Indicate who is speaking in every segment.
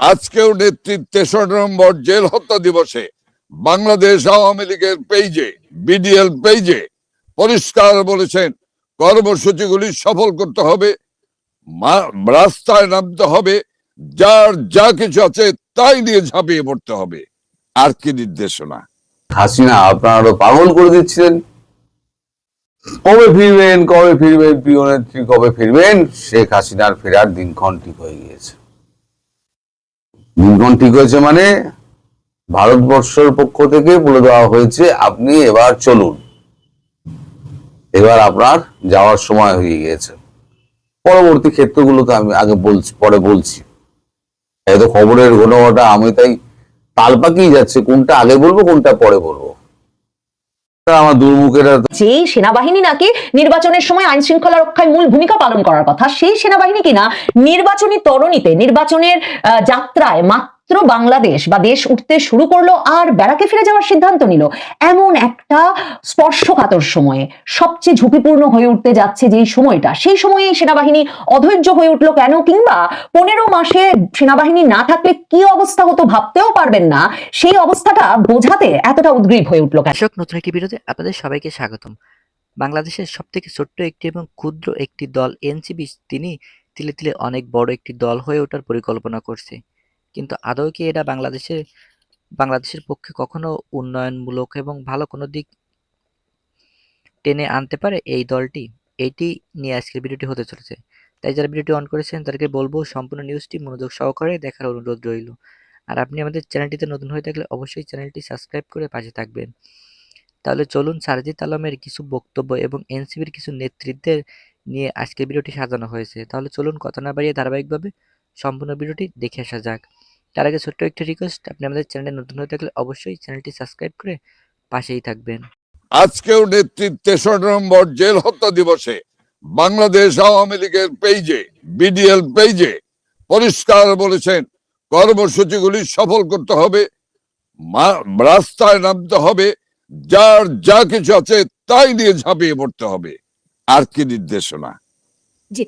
Speaker 1: আজকেও নেত্রীর তেসরা নম্বর জেল হত্যা দিবসে বাংলাদেশ আওয়ামী লীগের পেজে বিডিএল পেজে পরিষ্কার বলেছেন, কর্মসূচিগুলি সফল করতে হবে রাস্তায় নামতে হবে, যার যা কিছু আছে তাই নিয়ে ঝাঁপিয়ে পড়তে হবে। আর কি নির্দেশনা?
Speaker 2: হাসিনা, আপনারা পাগল করে দিচ্ছিলেন। কবে ফিরবেন কবে ফিরবেন, প্রিয় নেত্রী, কবে ফিরবেন? শেখ হাসিনার ফেরার দিনক্ষণ ঠিক হয়ে গিয়েছে। দিনক্ষণ ঠিক হয়েছে মানে ভারতবর্ষের পক্ষ থেকে বলে দেওয়া হয়েছে, আপনি এবার চলুন। এবার আপনার যাওয়ার সময় হয়ে গিয়েছে। পরবর্তী ক্ষেত্রগুলোতে আমি আগে বলছি, পরে বলছি। এত খবরের ঘটনাটা আমি তাই তাল পাকিয়ে যাচ্ছে, কোনটা আগে বলব, কোনটা পরে বলব। আমার
Speaker 3: যে সেনাবাহিনী নাকি নির্বাচনের সময় আইন শৃঙ্খলা রক্ষায় মূল ভূমিকা পালন করার কথা সেই সেনাবাহিনী কিনা নির্বাচনী তরণীতে, নির্বাচনের যাত্রায় মাত্র বাংলাদেশ বা দেশ উঠতে শুরু করল আর ব্যারাকে ফিরে যাওয়ার সিদ্ধান্ত নিল। এমন একটা স্পর্শকাতর সময়ে, সবচেয়ে ঝুঁকিপূর্ণ হয়ে উঠতে যাচ্ছে যেই সময়টা, সেই সময়ে সেনাবাহিনী অধৈর্য হয়ে উঠল কেন? কিংবা পনেরো মাসে সেনাবাহিনী না থাকলে কি অবস্থা হতো ভাবতেও পারবেন না। সেই অবস্থাটা বোঝাতে এতটা উদ্গ্রীব হয়ে উঠল
Speaker 4: দর্শক নতুন একটি ভিডিওতে আপনাদের সবাইকে স্বাগতম। বাংলাদেশের সব থেকে ছোট্ট একটি এবং ক্ষুদ্র একটি দল, এনসিপি, তিনি তিলে তিলে অনেক বড় একটি দল হয়ে ওঠার পরিকল্পনা করছে। কিন্তু আদৌ কি এটা বাংলাদেশের বাংলাদেশের পক্ষে কখনো উন্নয়নমূলক এবং ভালো কোনো দিক টেনে আনতে পারে এই দলটি? এইটি নিয়ে আজকের ভিডিওটি হতে চলেছে। তাই যারা ভিডিওটি অন করেছেন, তাদেরকে বলব সম্পূর্ণ নিউজটি মনোযোগ সহকারে দেখার অনুরোধ রইল। আর আপনি আমাদের চ্যানেলটিতে নতুন হয়ে থাকলে অবশ্যই চ্যানেলটি সাবস্ক্রাইব করে পাশে থাকবেন। তাহলে চলুন সারজিৎ আলমের কিছু বক্তব্য এবং এনসিবির কিছু নেতৃত্বের নিয়ে আজকের ভিডিওটি সাজানো হয়েছে। তাহলে চলুন কথা না বাড়িয়ে ধারাবাহিকভাবে সম্পূর্ণ ভিডিওটি দেখে আসা যাক। তার আগে ছোট্ট একটি রিকোয়েস্ট আপনি আমাদের চ্যানেলে নতুন হয়ে থাকলে অবশ্যই চ্যানেলটি সাবস্ক্রাইব করে পাশেই থাকবেন।
Speaker 1: আজকেও নেত্রীর তেসরা নম্বর জেল হত্যা দিবসে বাংলাদেশ আওয়ামী লীগের পেজে বিডিএল পেজে পরিষ্কার বলেছেন কর্মসূচিগুলি সফল করতে হবে মা- রাস্তায় নামতে হবে যার যা কিছু আছে তাই নিয়ে ঝাঁপিয়ে পড়তে হবে। আর কি নির্দেশনা?
Speaker 5: জি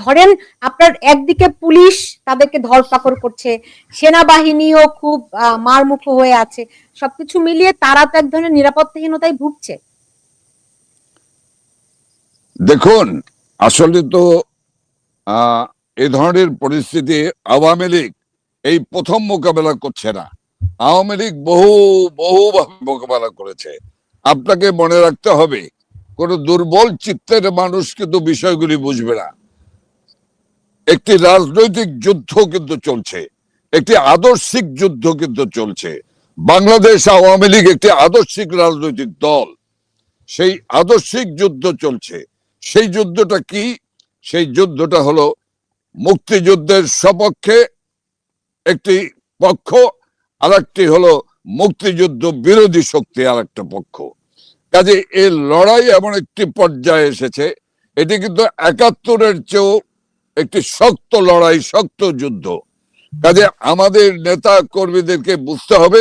Speaker 5: ধরেন আপনার একদিকে পুলিশ তাদেরকে ধরপাকড় করছে, সেনাবাহিনীও খুব মারমুখ হয়ে আছে, সবকিছু মিলিয়ে তারা তো এক ধরনের নিরাপত্তাহীনতায় ভুগছে।
Speaker 1: দেখুন, আসলে তো এ ধরনের পরিস্থিতি আওয়ামী লীগ এই প্রথম মোকাবেলা করছে না। আওয়ামী লীগ বহু বহুভাবে মোকাবেলা করেছে। আপনাকে মনে রাখতে হবে, কোন দুর্বল চিত্তের মানুষ কিন্তু বিষয়গুলি বুঝবে না। একটি রাজনৈতিক যুদ্ধ কিন্তু চলছে, একটি আদর্শিক যুদ্ধ কিন্তু চলছে। বাংলাদেশ আওয়ামী লীগ একটি আদর্শিক রাজনৈতিক দল। সেই আদর্শিক যুদ্ধ চলছে। সেই যুদ্ধটা কি? সেই যুদ্ধটা হলো মুক্তিযুদ্ধের সপক্ষে একটি পক্ষ আর একটি হলো মুক্তিযুদ্ধ বিরোধী শক্তি আর একটা পক্ষ। কাজে এই লড়াই এমন একটি পর্যায়ে এসেছে, এটি কিন্তু একাত্তরের চেয়েও একটি শক্ত লড়াই, শক্ত যুদ্ধ। কাজে আমাদের নেতা কর্মীদেরকে বুঝতে হবে,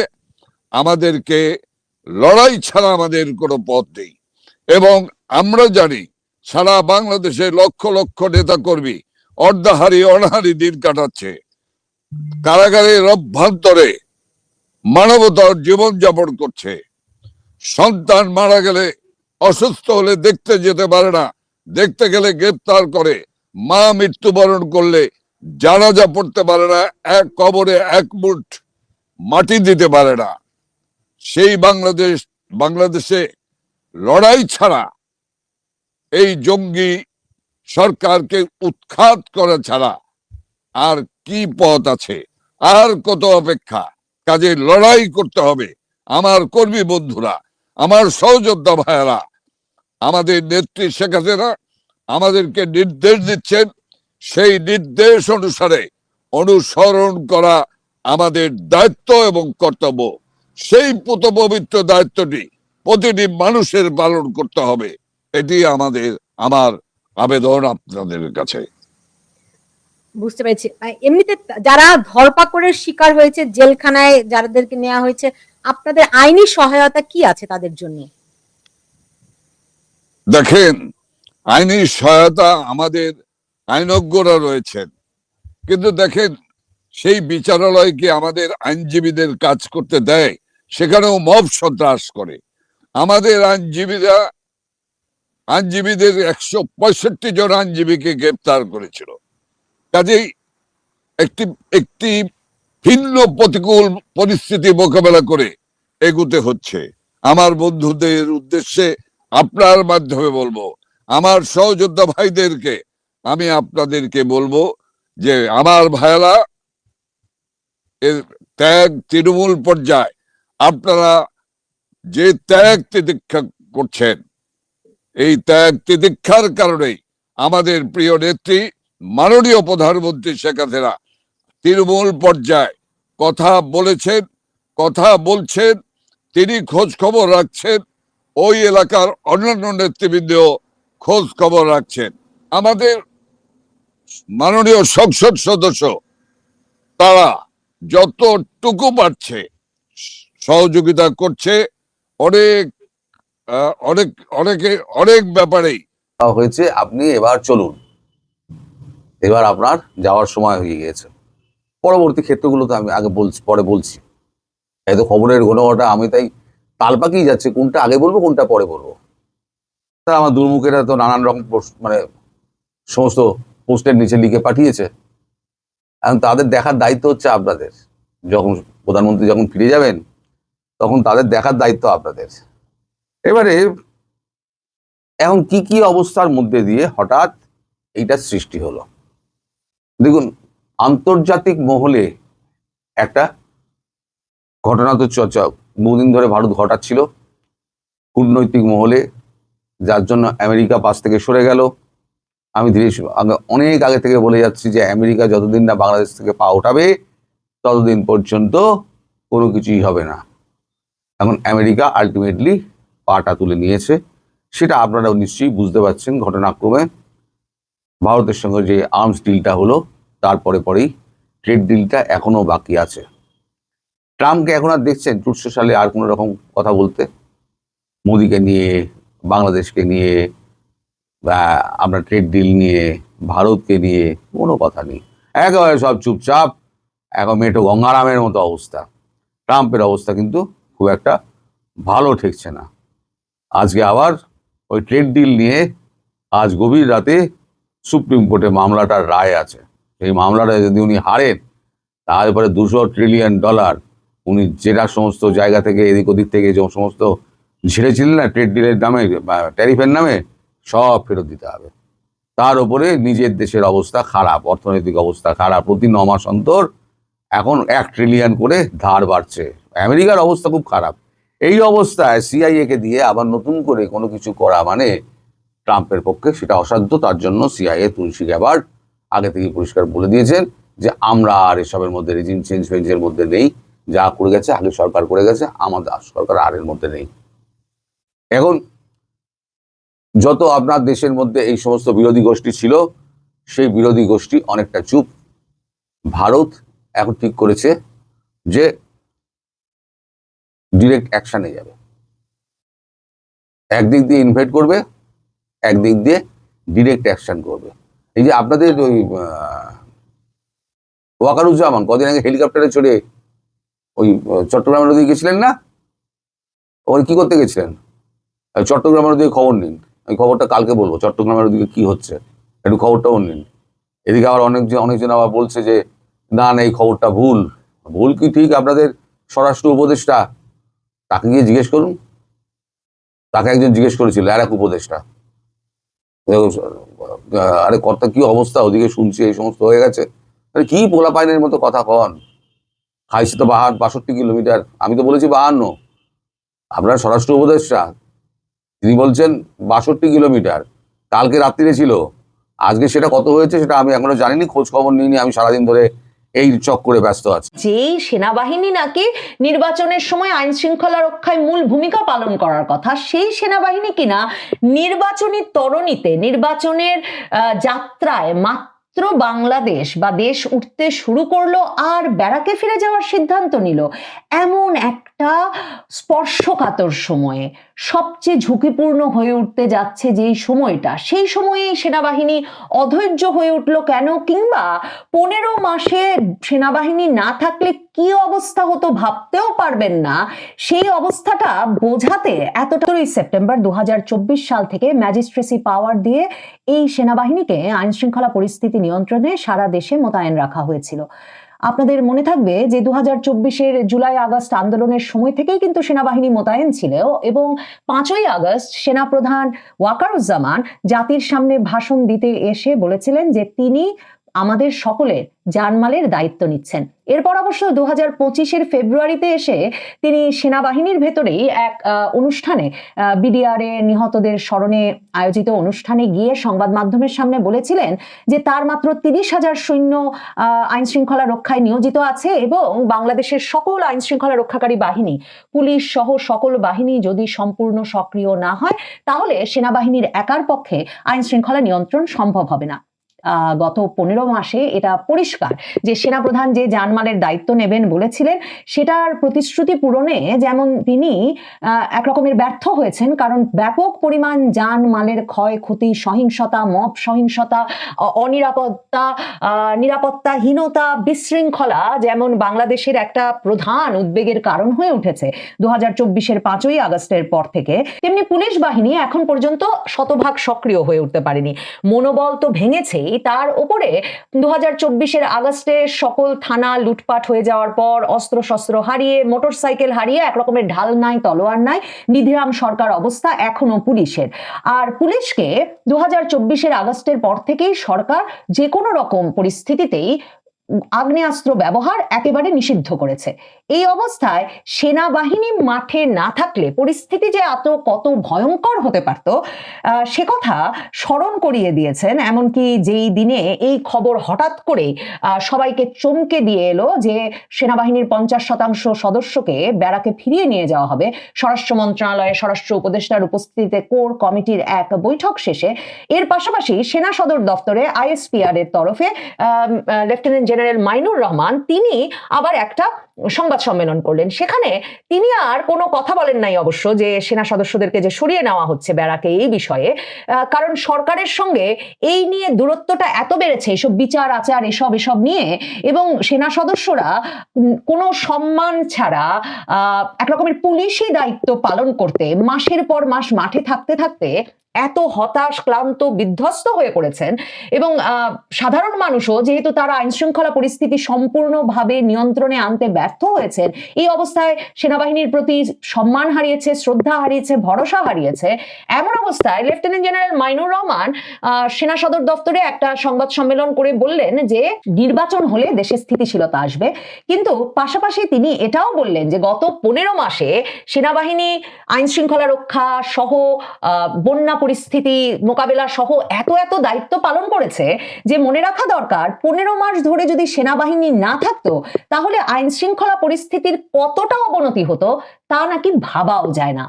Speaker 1: আমাদেরকে লড়াই ছাড়া আমাদের কোনো পথ নেই। এবং আমরা জানি, সারা বাংলাদেশে লক্ষ লক্ষ নেতা কর্মী অর্ধাহারি, অনাহারি দিন কাটাচ্ছে। কারাগারের অভ্যন্তরে মানবতার জীবন যাপন করছে। সন্তান মারা গেলে অসুস্থ হলে দেখতে যেতে পারে না, দেখতে গেলে গ্রেপ্তার করে। মা মৃত্যুবরণ করলে জানাজা পড়তে পারে না, এক কবরে এক মুঠ মাটি দিতে পারে না। সেই বাংলাদেশ, বাংলাদেশে লড়াই ছাড়া এই জঙ্গি সরকারকে উৎখাত করা ছাড়া আর কি পথ আছে? আর কত অপেক্ষা? কাজে লড়াই করতে হবে। আমার কর্মী বন্ধুরা, আমার সহযোদ্ধা ভাইয়েরা, আমাদের নেত্রী শেখ হাসিনা আমাদেরকে নির্দেশ দিচ্ছেন সেই নির্দেশ অনুসারে অনুসরণ করা আমাদের দায়িত্ব এবং কর্তব্য। সেই পুত পবিত্র দায়িত্বটি প্রতিটি মানুষের পালন করতে হবে। এটি আমাদের আমার আবেদন আপনাদের কাছে।
Speaker 5: বুঝতে পেরেছি। এমনিতে যারা ধরপাকড়ের শিকার হয়েছে জেলখানায় যাদেরকে নেওয়া হয়েছে আপনাদের আইনি সহায়তা কি আছে তাদের জন্য?
Speaker 1: দেখেন আইনি সহায়তা আমাদের আইনজ্ঞরা রয়েছেন। কিন্তু দেখেন, সেই বিচারালয়কে আমাদের আইনজীবীদের কাজ করতে দেয়? সেখানেও মব সন্ত্রাস করে। আমাদের আইনজীবীরা, আইনজীবীদের একশো পঁয়ষট্টি জন আইনজীবীকে গ্রেপ্তার করেছিল। কাজেই একটি একটি ভিন্ন প্রতিকূল পরিস্থিতি মোকাবেলা করে এগুতে হচ্ছে। আমার বন্ধুদের উদ্দেশ্যে আপনার মাধ্যমে বলব আমার সহযোদ্ধা ভাইদেরকে আমি আপনাদেরকে বলব যে আমার ভাইয়েরা এর ত্যাগ তৃণমূল পর্যায়ে, আপনারা যে ত্যাগ তিদীক্ষা করছেন, এই ত্যাগ তিদীক্ষার কারণেই আমাদের প্রিয় নেত্রী মাননীয় প্রধানমন্ত্রী শেখ হাসিনা তৃণমূল পর্যায়ে কথা বলেছেন, কথা বলছেন, তিনি খোঁজ খবর রাখছেন, ওই এলাকার অন্যান্য নেতৃবৃন্দ খোঁজ খবর রাখছেন। আমাদের মাননীয় সংসদ সদস্য, তারা যতটুকু পারছে সহযোগিতা করছে। অনেক অনেক, অনেকে, অনেক ব্যাপারেই।
Speaker 2: হয়েছে, আপনি এবার চলুন। এবার আপনার যাওয়ার সময় হয়ে গিয়েছে। পরবর্তী ক্ষেত্রগুলোতে আমি আগে বলছি, পরে বলছি। এই তো খবরের ঘটনাটা আমি তাই তাল পাকিয়ে যাচ্ছে, কোনটা আগে বলব, কোনটা পরে বলব। তা আমার দুর্মুখেরা তো নানান রকম মানে সমস্ত পোস্টের নিচে লিখে পাঠিয়েছে। এখন তাদের দেখার দায়িত্ব হচ্ছে আপনাদের। যখন প্রধানমন্ত্রী যখন ফিরে যাবেন, তখন তাদের দেখার দায়িত্ব আপনাদের। এবারে এখন কি কি অবস্থার মধ্যে দিয়ে হঠাৎ এইটার সৃষ্টি হলো? দেখুন, আন্তর্জাতিক মহলে একটা ঘটনা তো চর্চা বহুদিন ধরে ভারত ঘটাচ্ছিল। কূটনৈতিক মহলে যার জন্য আমেরিকা পাশ থেকে সরে গেল। আমি ধীরে আগে- অনেক আগে থেকে বলে যাচ্ছি যে আমেরিকা যতদিন না বাংলাদেশ থেকে পা ওঠাবে, ততদিন পর্যন্ত কোনো কিছুই হবে না। এখন আমেরিকা আলটিমেটলি পাটা তুলে নিয়েছে। সেটা আপনারাও নিশ্চয়ই বুঝতে পারছেন ঘটনাক্রমে। ভারতের সঙ্গে যে আর্মস ডিলটা হলো, তারপরে পরেই ট্রেড ডিলটা এখনও বাকি আছে। ট্রাম্পকে এখন আর দেখছেন চুটশো সালে আর কোনো রকম কথা বলতে? মোদিকে নিয়ে বাংলাদেশকে নিয়ে বা আমরা ট্রেড ডিল নিয়ে, ভারতকে নিয়ে কোনো কথা নেই। একেবারে সব চুপচাপ, এখন মেটো গঙ্গারামের মতো অবস্থা। ট্রাম্পের অবস্থা কিন্তু খুব একটা ভালো ঠেকছে না। আজকে আবার ওই ট্রেড ডিল নিয়ে আজ গভীর রাতে সুপ্রিম কোর্টে মামলাটার রায় আছে। সেই মামলাটা যদি উনি হারেন, তারপরে দুশো ট্রিলিয়ন ডলার উনি যেটা সমস্ত জায়গা থেকে এদিক ওদিক থেকে যে সমস্ত ঝেড়েছিলেন না ট্রেড ডিলের নামে ট্যারিফের নামে সব ফেরত দিতে হবে। তার উপরে নিজের দেশের অবস্থা খারাপ, অর্থনৈতিক অবস্থা খারাপ। প্রতি ন মাস অন্তর এখন এক ট্রিলিয়ন করে ধার বাড়ছে। আমেরিকার অবস্থা খুব খারাপ। এই অবস্থায় সিআইএ কে দিয়ে আবার নতুন করে কোনো কিছু করা মানে ট্রাম্পের পক্ষে সেটা অসাধ্য। তার জন্য সিআইএ তুলসী গ্যাবার আগে থেকে পরিষ্কার বলে দিয়েছেন যে, আমরা আর এসবের মধ্যে রেজিম চেঞ্জ ফেঞ্জের মধ্যে নেই। যা করে গেছে আগে সরকার করে গেছে, আমাদের সরকার আর এর মধ্যে নেই। এখন যত আপনার দেশের মধ্যে এই সমস্ত বিরোধী গোষ্ঠী ছিল, সেই বিরোধী গোষ্ঠী অনেকটা চুপ। ভারত এখন ঠিক করেছে যে ডিরেক্ট অ্যাকশানে যাবে। একদিক দিয়ে ইনভাইট করবে, একদিক দিয়ে ডিরেক্ট অ্যাকশন করবে। এই যে আপনাদের ওই ওয়াকারুজ্জামান, কদিন আগে হেলিকপ্টারে চড়ে ওই চট্টগ্রামের নদী গেছিলেন না? ওখানে কি করতে গেছিলেন? চট্টগ্রামের নদীর খবর নিন। আমি খবরটা কালকে বলব, চট্টগ্রামের ওদিকে কি হচ্ছে, একটু খবরটাও নিন। এদিকে আবার অনেকজন অনেকজন আবার বলছে যে, না না, এই খবরটা ভুল। ভুল কি ঠিক আপনাদের স্বরাষ্ট্র উপদেষ্টা? তাকে গিয়ে জিজ্ঞেস করুন। তাকে একজন জিজ্ঞেস করেছিল আর এক উপদেষ্টা আরে কর্তা, কি অবস্থা? ওদিকে শুনছি, এই সমস্ত হয়ে গেছে। আরে কি পোলা পাইনের মতো কথা কন? খাইছে তো বাহান, বাষট্টি কিলোমিটার। আমি তো বলেছি বাহান্ন। আপনার স্বরাষ্ট্র উপদেষ্টা তিনি বলছেন বাষট্টি কিলোমিটার। কালকে রাত্রিরে ছিল। আজকে সেটা কত হয়েছে সেটা আমি এখনও জানিনি খোঁজ খবর নিইনি, আমি সারাদিন ধরে এই চক্করে ব্যস্ত আছি।
Speaker 3: যেই সেনাবাহিনী নাকি নির্বাচনের সময় আইন শৃঙ্খলা রক্ষায় মূল ভূমিকা পালন করার কথা, সেই সেনাবাহিনী কিনা নির্বাচনী তরণীতে নির্বাচনের যাত্রায় মাত্র বাংলাদেশ বা দেশ উঠতে শুরু করল আর ব্যারাকে ফিরে যাওয়ার সিদ্ধান্ত নিল। এমন একটা স্পর্শকাতর সময়ে সবচেয়ে ঝুঁকিপূর্ণ হয়ে উঠতে যাচ্ছে যেই সময়টা, সেই সময়ে সেনাবাহিনী অধৈর্য হয়ে উঠল কেন? কিংবা পনেরো মাসে সেনাবাহিনী না থাকলে কি অবস্থা হতো ভাবতেও পারবেন না। সেই অবস্থাটা বোঝাতে এতটাই সেপ্টেম্বর দু হাজার চব্বিশ সাল থেকে ম্যাজিস্ট্রেসি পাওয়ার দিয়ে এই সেনাবাহিনীকে আইন শৃঙ্খলা পরিস্থিতি নিয়ন্ত্রণে সারা দেশে মোতায়েন রাখা হয়েছিল। আপনাদের মনে থাকবে যে দু হাজার চব্বিশের জুলাই আগস্ট আন্দোলনের সময় থেকেই কিন্তু সেনাবাহিনী মোতায়েন ছিল এবং পাঁচই আগস্ট সেনাপ্রধান ওয়াকারুজ্জামান জাতির সামনে ভাষণ দিতে এসে বলেছিলেন যে তিনি আমাদের সকলের জানমালের দায়িত্ব নিচ্ছেন। এরপর অবশ্য দু হাজার পঁচিশের ফেব্রুয়ারিতে এসে তিনি সেনাবাহিনীর ভেতরেই এক অনুষ্ঠানে বিডিআরে নিহতদের স্মরণে আয়োজিত অনুষ্ঠানে গিয়ে সংবাদ মাধ্যমের সামনে বলেছিলেন যে তার মাত্র তিরিশ হাজার সৈন্য আইন শৃঙ্খলা রক্ষায় নিয়োজিত আছে এবং বাংলাদেশের সকল আইন শৃঙ্খলা রক্ষাকারী বাহিনী, পুলিশ সহ সকল বাহিনী যদি সম্পূর্ণ সক্রিয় না হয়, তাহলে সেনাবাহিনীর একার পক্ষে আইন শৃঙ্খলা নিয়ন্ত্রণ সম্ভব হবে না। গত পনেরো মাসে এটা পরিষ্কার যে সেনাপ্রধান যে জানমালের দায়িত্ব নেবেন বলেছিলেন সেটার প্রতিশ্রুতি পূরণে যেমন তিনি আহ, এক রকমের ব্যর্থ হয়েছেন কারণ ব্যাপক পরিমাণ জানমালের ক্ষয়ক্ষতি সহিংসতা মব সহিংসতা অনিরাপত্তা নিরাপত্তাহীনতা বিশৃঙ্খলা যেমন বাংলাদেশের একটা প্রধান উদ্বেগের কারণ হয়ে উঠেছে দু হাজার চব্বিশের পাঁচই আগস্টের পর থেকে তেমনি পুলিশ বাহিনী এখন পর্যন্ত শতভাগ সক্রিয় হয়ে উঠতে পারেনি। মনোবল তো ভেঙেছেই তার উপরে দু হাজার চব্বিশের আগস্টে সকল থানা লুটপাট হয়ে যাওয়ার পর অস্ত্র শস্ত্র হারিয়ে মোটর সাইকেল হারিয়ে, একরকমের ঢাল নাই, তলোয়ার নাই, নিধিরাম সরকার অবস্থা এখনও পুলিশের। আর পুলিশকে দু হাজার চব্বিশের আগস্টের পর থেকেই সরকার যে কোনো রকম পরিস্থিতিতেই আগ্নেয়াস্ত্র ব্যবহার একেবারে নিষিদ্ধ করেছে। এই অবস্থায় সেনাবাহিনী মাঠে না থাকলে পরিস্থিতি যে এত, কত ভয়ঙ্কর হতে পারত সে কথা স্মরণ করিয়ে দিয়েছেন। এমনকি যেই দিনে এই খবর হঠাৎ করে সবাইকে চমকে দিয়ে এলো যে সেনাবাহিনীর পঞ্চাশ শতাংশ সদস্যকে ব্যারাকে ফিরিয়ে নিয়ে যাওয়া হবে। স্বরাষ্ট্র মন্ত্রণালয়ে স্বরাষ্ট্র উপদেষ্টার উপস্থিতিতে কোর কমিটির এক বৈঠক শেষে এর পাশাপাশি সেনা সদর দপ্তরে আইএসপিআর এর তরফে লেফটেন্যান্ট জেনারেল মাইনুর রহমান তিনি আবার একটা সংবাদ সম্মেলন করলেন। সেখানে তিনি আর কোনো কথা বলেন নাই অবশ্য যে সেনা সদস্যদেরকে যে সরিয়ে নেওয়া হচ্ছে ব্যারাকে এই বিষয়ে। কারণ সরকারের সঙ্গে এই নিয়ে দূরত্বটা এত বেড়েছে, এসব বিচার, আচার, এসব এসব নিয়ে এবং সেনা সদস্যরা কোনো সম্মান ছাড়া এক রকমের পুলিশি দায়িত্ব পালন করতে, মাসের পর মাস মাঠে থাকতে থাকতে এত হতাশ, ক্লান্ত, বিধ্বস্ত হয়ে পড়েছেন এবং সাধারণ মানুষও যেহেতু তারা আইন শৃঙ্খলা পরিস্থিতি সম্পূর্ণভাবে নিয়ন্ত্রণে আনতে ব্যর্থ হয়েছেন, এই অবস্থায় সেনাবাহিনীর প্রতি সম্মান হারিয়েছে, শ্রদ্ধা হারিয়েছে, ভরসা হারিয়েছে, এমন অবস্থায় লেফটেন্যান্ট জেনারেল মাইনুর রহমান সেনা সদর দপ্তরে একটা সংবাদ সম্মেলন করে বললেন যে নির্বাচন হলে দেশে স্থিতিশীলতা আসবে। কিন্তু পাশাপাশি তিনি এটাও বললেন যে গত পনেরো মাসে সেনাবাহিনী আইন শৃঙ্খলা রক্ষা সহ বন্যা পরিস্থিতি মোকাবেলা সহ এত এত দায়িত্ব পালন করেছে যে মনে রাখা দরকার, পনেরো মাস ধরে যদি সেনাবাহিনী না থাকতো, তাহলে আইন শৃঙ্খলা পরিস্থিতির কতটা অবনতি হতো তা নাকি ভাবাও যায় না।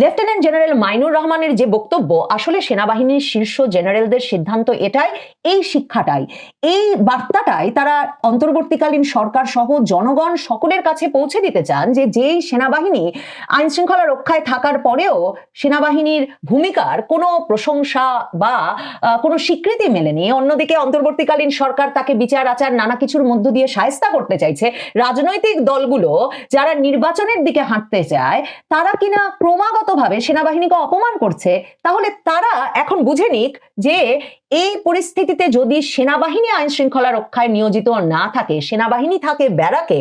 Speaker 3: লেফটেন্যান্ট জেনারেল মাইনুর রহমানের যে বক্তব্য, আসলে সেনাবাহিনীর শীর্ষ জেনারেলদের সিদ্ধান্ত এটাই, এই শিক্ষাটাই। এই বার্তাটাই তারা অন্তর্বর্তীকালীন সরকার সহ জনগণ সকলের কাছে পৌঁছে দিতে চান যে যেই সেনাবাহিনী আইন শৃঙ্খলা রক্ষায় থাকার পরেও সেনাবাহিনীর ভূমিকার কোনো প্রশংসা বা কোনো স্বীকৃতি মেলেনি। অন্যদিকে অন্তর্বর্তীকালীন সরকার তাকে বিচার, আচার, নানা কিছুর মধ্য দিয়ে সায়স্তা করতে চাইছে। রাজনৈতিক দলগুলো যারা নির্বাচনের দিকে হাঁটতে চায় তারা কিনা ক্রমাগতভাবে সেনাবাহিনীকে অপমান করছে, তাহলে তারা এখন বুঝে নিক যে এই পরিস্থিতিতে যদি সেনাবাহিনী আইন শৃঙ্খলা রক্ষায় নিয়োজিত না থাকে, সেনাবাহিনী থাকে ব্যারাকে